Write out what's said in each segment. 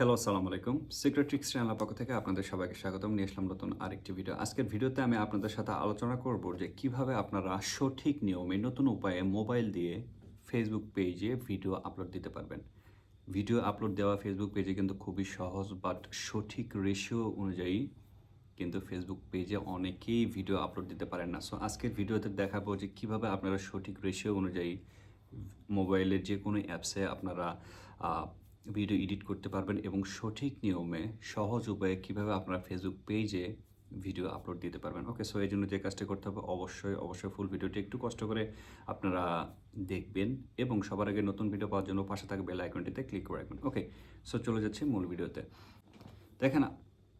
Hello আসসালামু আলাইকুম secret tricks চ্যানেলের পক্ষ থেকে আপনাদের সবাইকে স্বাগতম। নিয়ে আসলাম নতুন আরেকটি ভিডিও আজকের ভিডিওতে আমি আপনাদের সাথে আলোচনা করব যে কীভাবে আপনারা সঠিক নিয়মে নতুন উপায়ে মোবাইল দিয়ে ফেসবুক পেজে ভিডিও আপলোড দিতে পারবেন। ভিডিও আপলোড দেওয়া ফেসবুক পেজে কিন্তু খুবই সহজ বাট সঠিক রেশিও অনুযায়ী কিন্তু ফেসবুক পেজে অনেকেই ভিডিও আপলোড দিতে পারেন না। সো আজকের ভিডিওতে দেখাবো যে কীভাবে আপনারা সঠিক রেশিও অনুযায়ী মোবাইলের যে কোনো অ্যাপসে আপনারা ভিডিও এডিট করতে পারবেন এবং সঠিক নিয়মে সহজ উপায়ে কীভাবে আপনারা ফেসবুক পেজে ভিডিও আপলোড দিতে পারবেন। ওকে সো এই জন্য যে কাজটা করতে হবে, অবশ্যই অবশ্যই ফুল ভিডিওটি একটু কষ্ট করে আপনারা দেখবেন এবং সবার আগে নতুন ভিডিও পাওয়ার জন্য পাশে থাকা বেল আইকনটিতে ক্লিক করে রাখবেন। ওকে সো চলে যাচ্ছি মূল ভিডিওতে দেখেন,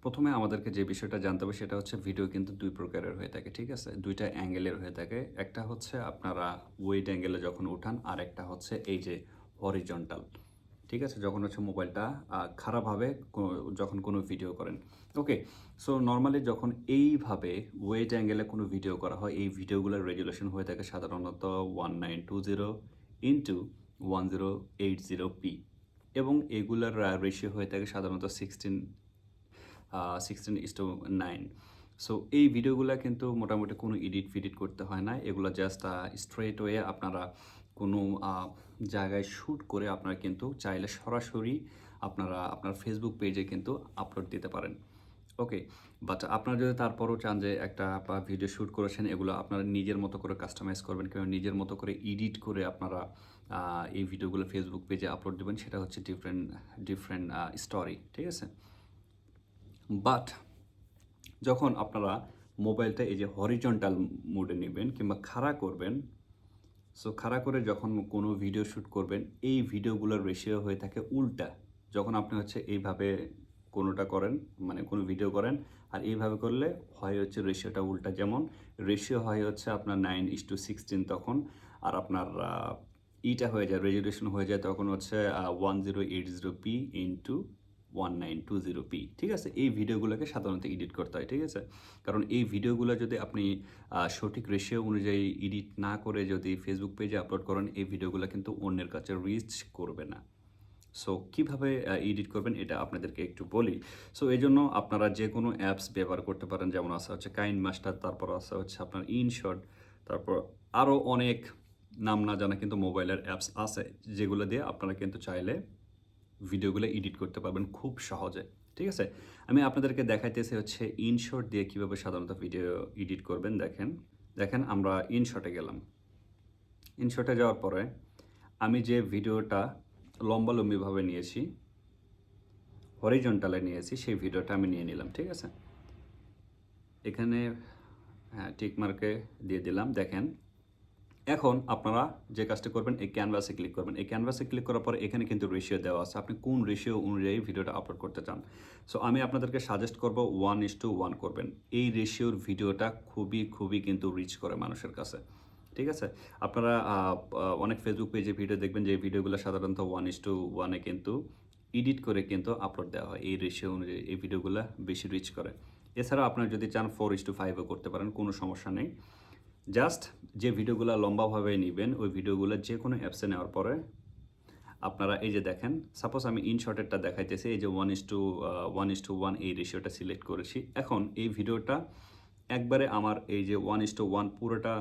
প্রথমে আমাদেরকে যে বিষয়টা জানতে হবে সেটা হচ্ছে ভিডিও কিন্তু দুই প্রকারের হয়ে থাকে, ঠিক আছে? দুইটা অ্যাঙ্গেলের হয়ে থাকে। একটা হচ্ছে আপনারা ওয়েট অ্যাঙ্গেলে যখন উঠান আর একটা হচ্ছে এই যে হরিজন্টাল ঠিক আছে? যখন হচ্ছে মোবাইলটা খারাপভাবে যখন কোনো ভিডিও করেন। ওকে সো নর্মালি যখন এইভাবে ওয়েট অ্যাঙ্গেলে কোনো ভিডিও করা হয়, এই ভিডিওগুলোর রেজুলেশন হয়ে থাকে সাধারণত one nine two zero into one zero eight zero P এবং এগুলার রেশিও হয়ে থাকে সাধারণত sixteen sixteen is nine so এই ভিডিওগুলো কিন্তু মোটামুটি কোনো এডিট ফিডিট করতে হয় না। এগুলো জাস্ট স্ট্রেট ওয়ে আপনারা কোনো জায়গায় শ্যুট করে আপনারা কিন্তু চাইলে সরাসরি আপনারা, আপনার ফেসবুক পেজে কিন্তু আপলোড দিতে পারেন। ওকে বাট আপনারা যদি তারপরও চান যে একটা ভিডিও শ্যুট করেছেন, এগুলো আপনারা নিজের মতো করে কাস্টমাইজ করবেন, কিংবা নিজের মতো করে এডিট করে আপনারা এই ভিডিওগুলো ফেসবুক পেজে আপলোড দেবেন, সেটা হচ্ছে ডিফারেন্ট ডিফারেন্ট স্টোরি ঠিক আছে? বাট যখন আপনারা মোবাইলটা এই যে হরিজন্টাল মোডে নেবেন, কিংবা খাড়া করবেন সো খাড়া করে যখন কোনো ভিডিও শ্যুট করবেন, এই ভিডিওগুলোর রেশিও হয়ে থাকে উল্টা। যখন আপনি হচ্ছে এইভাবে কোনোটা করেন মানে কোনো ভিডিও করেন, আর এইভাবে করলে হয় হচ্ছে রেশিওটা উল্টা। যেমন রেশিও হয় হচ্ছে আপনার নাইন ইস টু সিক্সটিন তখন, আর আপনার ইটা হয়ে যায় রেজুলেশন হয়ে যায় তখন হচ্ছে one zero eight zero P into one nine two zero P ঠিক আছে? এই ভিডিওগুলোকে সাধারণত এডিট করতে হয়, ঠিক আছে? কারণ এই ভিডিওগুলো যদি আপনি সঠিক রেশিও অনুযায়ী এডিট না করে যদি ফেসবুক পেজে আপলোড করেন, এই ভিডিওগুলো কিন্তু অন্যের কাছে রিচ করবে না। সো কীভাবে এডিট করবেন এটা আপনাদেরকে একটু বলি। সো এই জন্য আপনারা যে কোনো অ্যাপস ব্যবহার করতে পারেন, যেমন আছে হচ্ছে কাইন মাস্টার তারপর আছে হচ্ছে আপনার ইনশট তারপর আরও অনেক নাম না জানা কিন্তু মোবাইলের অ্যাপস আছে, যেগুলো দিয়ে আপনারা কিন্তু চাইলে ভিডিওগুলো এডিট করতে পারবেন খুব সহজে, ঠিক আছে? আমি আপনাদেরকে দেখাইতেছি হচ্ছে ইনশট দিয়ে কীভাবে সাধারণত ভিডিও এডিট করবেন, দেখেন। দেখেন, আমরা ইনশর্টে গেলাম। ইনশটে যাওয়ার পরে আমি যে ভিডিওটা লম্বালম্বিভাবে নিয়েছি হরিজন্টালে নিয়েছি, সেই ভিডিওটা আমি নিয়ে নিলাম, ঠিক আছে? এখানে হ্যাঁ টিক মার্কে দিয়ে দিলাম, দেখেন। এখন আপনারা যে কাজটা করবেন, এই ক্যানভাসে ক্লিক করবেন। এই ক্যানভাসে ক্লিক করার পর এখানে কিন্তু রেশিও দেওয়া আছে। আপনি কোন রেশিও অনুযায়ী ভিডিওটা আপলোড করতে চান। সো আমি আপনাদেরকে সাজেস্ট করব ওয়ান ইস টু ওয়ান করবেন। এই রেশিওর ভিডিওটা খুবই খুবই কিন্তু রিচ করে মানুষের কাছে। ঠিক আছে? আপনারা অনেক ফেসবুক পেজে ভিডিও দেখবেন যে ভিডিওগুলো সাধারণত ওয়ান ইস টু ওয়ানে কিন্তু এডিট করে কিন্তু আপলোড দেওয়া হয়। এই রেশিও অনুযায়ী এই ভিডিওগুলো বেশি রিচ করে। এছাড়াও আপনারা যদি চান ফোর ইস টু ফাইভও করতে পারেন, কোনো সমস্যা নেই। জাস্ট যে ভিডিওগুলো লম্বাভাবে নেবেন, ওই ভিডিওগুলো যে কোনো অ্যাপসে নেওয়ার পরে আপনারা এই যে দেখেন সাপোজ আমি ইনশর্টেরটা দেখাইতেছি, এই যে one is to one is to one এই রেশিওটা সিলেক্ট করেছি। এখন এই ভিডিওটা একবারে আমার এই যে ওয়ান ইস টু ওয়ান পুরোটা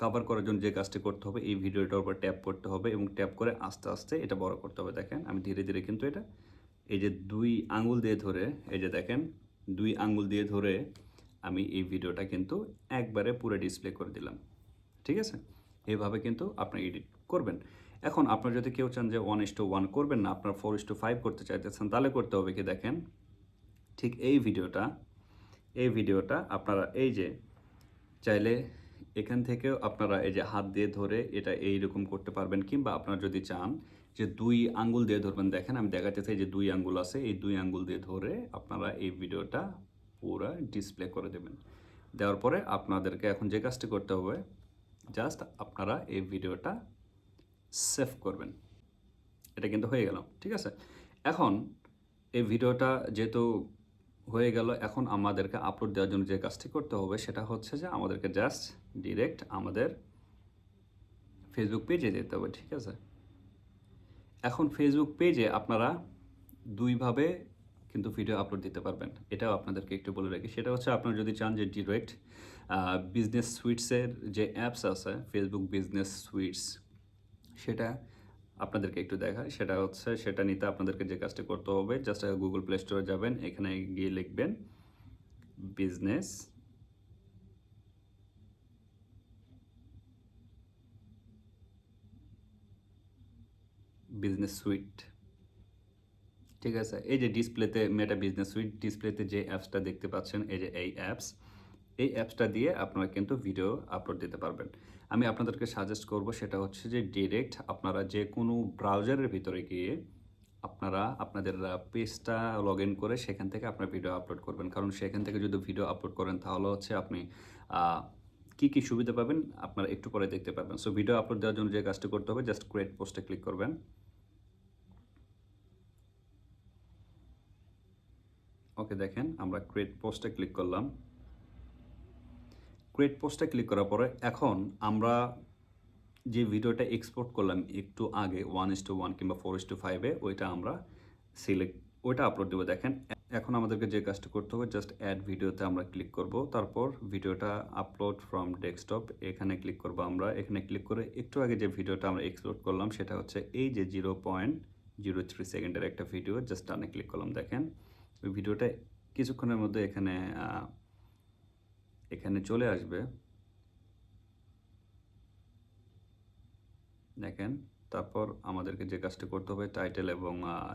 কভার করার জন্য যে কাজটি করতে হবে, এই ভিডিওটার উপর ট্যাপ করতে হবে এবং ট্যাপ করে আস্তে আস্তে এটা বড় করতে হবে। দেখেন, আমি ধীরে ধীরে কিন্তু এটা, এই যে দুই আঙুল দিয়ে ধরে, এই যে দেখেন, দুই আঙুল দিয়ে ধরে আমি এই ভিডিওটা কিন্তু একবারে পুরো ডিসপ্লে করে দিলাম। ঠিক আছে? এভাবে কিন্তু আপনি এডিট করবেন। এখন আপনার যদি কেউ চান যে ওয়ান ইস টু ওয়ান করবেন না, আপনার ফোর ইস টু ফাইভ করতে চাইতেছেন, তাহলে করতে হবে কি দেখেন? ঠিক এই ভিডিওটা এই ভিডিওটা আপনারা এই যে চাইলে এখান থেকেও আপনারা এই যে হাত দিয়ে ধরে এটা এই রকম করতে পারবেন, কিংবা আপনারা যদি চান যে দুই আঙ্গুল দিয়ে ধরবেন, দেখেন আমি দেখাতে চাই যে দুই আঙ্গুল আছে, এই দুই আঙ্গুল দিয়ে ধরে আপনারা এই ভিডিওটা পুরো ডিসপ্লে করে দেবেন। দেওয়ার পরে আপনাদেরকে এখন যে কাজটি করতে হবে জাস্ট আপনারা এই ভিডিওটা সেভ করবেন। এটা কিন্তু হয়ে গেল, ঠিক আছে? এখন এই ভিডিওটা যেহেতু হয়ে গেল, এখন আমাদেরকে আপলোড দেওয়ার জন্য যে কাজটি করতে হবে, সেটা হচ্ছে যে আমাদেরকে জাস্ট ডিরেক্ট আমাদের ফেসবুক পেজে যেতে হবে, ঠিক আছে? এখন ফেসবুক পেজে আপনারা দুইভাবে কিন্তু ভিডিও আপলোড দিতে পারবেন। এটাও আপনাদেরকে একটু বলে রাখি। সেটা হচ্ছে আপনারা যদি চান যে ডিরেক্ট বিজনেস সুইটসের যে অ্যাপস আছে ফেসবুক বিজনেস সুইটস সেটা আপনাদেরকে একটু দেখায়। সেটা হচ্ছে, সেটা নিতে আপনাদেরকে যে কাজটা করতে হবে জাস্ট গুগল প্লে স্টোরে যাবেন, এখানে গিয়ে লিখবেন বিজনেস বিজনেস সুইট ঠিক আছে? এই যে ডিসপ্লেতে মেটা বিজনেস সুইট ডিসপ্লেতে যে অ্যাপসটা দেখতে পাচ্ছেন, এই যে এই অ্যাপস এই অ্যাপসটা দিয়ে আপনারা কিন্তু ভিডিও আপলোড দিতে পারবেন। আমি আপনাদেরকে সাজেস্ট করব সেটা হচ্ছে যে ডিরেক্ট আপনারা যে কোনো ব্রাউজারের ভিতরে গিয়ে আপনারা আপনাদের পেজটা লগ ইন করে সেখান থেকে আপনার ভিডিও আপলোড করবেন। কারণ সেখান থেকে যদি ভিডিও আপলোড করেন, তাহলে হচ্ছে আপনি কি কি সুবিধা পাবেন আপনারা একটু পরে দেখতে পারবেন। সো ভিডিও আপলোড দেওয়ার জন্য যে কাজটা করতে হবে জাস্ট ক্রিয়েট পোস্টে ক্লিক করবেন। ওকে দেখেন, আমরা ক্রিয়েট পোস্টে ক্লিক করলাম। ক্রিয়েট পোস্টে ক্লিক করার পরে এখন আমরা যে ভিডিওটা এক্সপোর্ট করলাম একটু আগে ওয়ান ইস টু ওয়ান কিংবা ফোর ইস টু ফাইভে ওইটা আমরা সিলেক্ট ওইটা আপলোড দেবো। দেখেন, এখন আমাদেরকে যে কাজটা করতে হবে জাস্ট অ্যাড ভিডিওতে আমরা ক্লিক করব। তারপর ভিডিওটা আপলোড ফ্রম ডেস্কটপ এখানে ক্লিক করব আমরা। এখানে ক্লিক করে একটু আগে যে ভিডিওটা আমরা এক্সপোর্ট করলাম, সেটা হচ্ছে এই যে জিরো পয়েন্ট জিরো থ্রি সেকেন্ডের একটা ভিডিও জাস্ট টানে ক্লিক করলাম। দেখেন ওই ভিডিওটা কিছুক্ষণের মধ্যে এখানে এখানে চলে আসবে। দেখেন, তারপর আমাদেরকে যে কাজটা করতে হবে টাইটেল এবং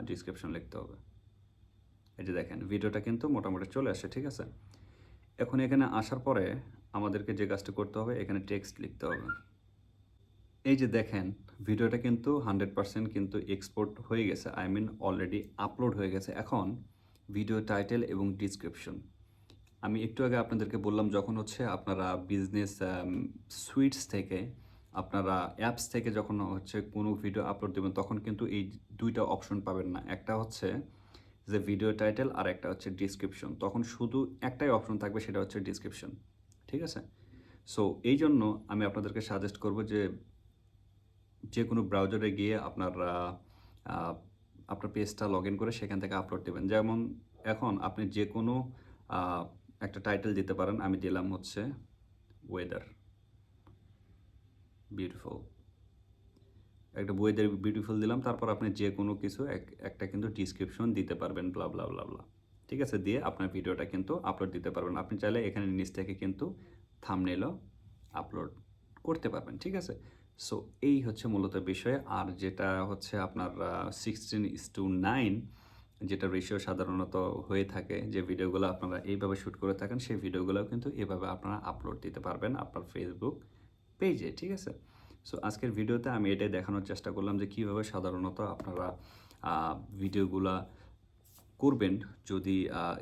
ডিসক্রিপশন লিখতে হবে। এই যে দেখেন, ভিডিওটা কিন্তু মোটামুটি চলে আসে ঠিক আছে? এখন এখানে আসার পরে আমাদেরকে যে কাজটা করতে হবে, এখানে টেক্সট লিখতে হবে। এই যে দেখেন, ভিডিওটা কিন্তু হান্ড্রেড পার্সেন্ট কিন্তু এক্সপোর্ট হয়ে গেছে আই মিন অলরেডি আপলোড হয়ে গেছে। এখন ভিডিও টাইটেল এবং ডিসক্রিপশন। আমি একটু আগে আপনাদেরকে বললাম যখন হচ্ছে আপনারা বিজনেস সুইটস থেকে, আপনারা অ্যাপস থেকে যখন হচ্ছে কোনো ভিডিও আপলোড দেবেন, তখন কিন্তু এই দুইটা অপশন পাবেন না। একটা হচ্ছে যে ভিডিও টাইটেল আর একটা হচ্ছে ডিসক্রিপশন তখন শুধু একটাই অপশন থাকবে, সেটা হচ্ছে ডিসক্রিপশন ঠিক আছে? সো এই জন্য আমি আপনাদেরকে সাজেস্ট করব যে যে কোনো ব্রাউজারে গিয়ে আপনার আপনার পেজটা লগ ইন করে সেখান থেকে আপলোড দেবেন। যেমন এখন আপনি যে কোনো একটা টাইটেল দিতে পারেন, আমি দিলাম হচ্ছে ওয়েদার বিউটিফুল একটা ওয়েদার বিউটিফুল দিলাম, তারপর আপনি যে কোনো কিছু, এক- একটা কিন্তু ডিসক্রিপশন দিতে পারবেন ব্লা ব্লা ব্লা ব্লা ঠিক আছে? দিয়ে আপনার ভিডিওটা কিন্তু আপলোড দিতে পারবেন। আপনি চাইলে এখানে নিচ থেকে কিন্তু থামনেলও আপলোড করতে পারবেন। ঠিক আছে? সো এই হচ্ছে মূলত বিষয়। আর যেটা হচ্ছে আপনার সিক্সটিন ইস টু নাইন যেটা রেশিও সাধারণত হয়ে থাকে, যে ভিডিওগুলো আপনারা এইভাবে শ্যুট করে থাকেন, সেই ভিডিওগুলো কিন্তু এভাবে আপনারা আপলোড দিতে পারবেন আপনার ফেসবুক পেজে ঠিক আছে? সো আজকের ভিডিওতে আমি এটাই দেখানোর চেষ্টা করলাম যে কীভাবে সাধারণত আপনারা ভিডিওগুলা করবেন, যদি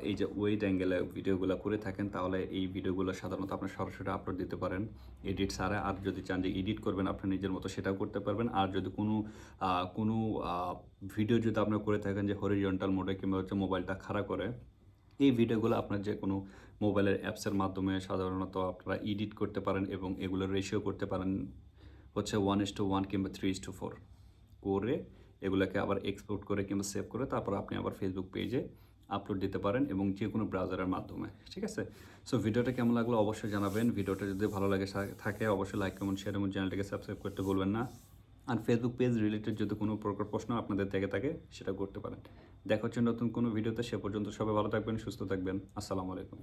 এই যে ওয়েট অ্যাঙ্গেলে ভিডিওগুলো করে থাকেন, তাহলে এই ভিডিওগুলো সাধারণত আপনার সরাসরি আপলোড দিতে পারেন। এডিট ছাড়া, আর যদি চান যে এডিট করবেন আপনার নিজের মতো সেটাও করতে পারবেন। আর যদি কোনো কোনো ভিডিও যদি আপনার করে থাকেন যে হরিজন্টাল মোডে কিংবা হচ্ছে মোবাইলটা খাড়া করে, এই ভিডিওগুলো আপনার যে কোনো মোবাইলের অ্যাপসের মাধ্যমে সাধারণত আপনারা এডিট করতে পারেন এবং এগুলো রেশিও করতে পারেন হচ্ছে ওয়ান ইস টু ওয়ান কিংবা থ্রি ইস টু ফোর করে এগুলোকে আবার এক্সপোর্ট করে কিংবা সেভ করে তারপর আপনি আবার ফেসবুক পেজে আপলোড দিতে পারেন এবং যে কোনো ব্রাউজারের মাধ্যমে, ঠিক আছে? সো ভিডিওটা কেমন লাগল অবশ্যই জানাবেন। ভিডিওটা যদি ভালো লাগে থাকে অবশ্যই লাইক কমেন্ট শেয়ার এবং চ্যানেলটাকে সাবস্ক্রাইব করতে ভুলবেন না। আর ফেসবুক পেজ রিলেটেড যদি কোনো প্রকার প্রশ্ন আপনাদের থেকে থাকে, সেটা করতে পারেন। দেখা হচ্ছে নতুন কোনো ভিডিওতে, সে পর্যন্ত সবাই ভালো থাকবেন, সুস্থ থাকবেন। আসসালামু আলাইকুম।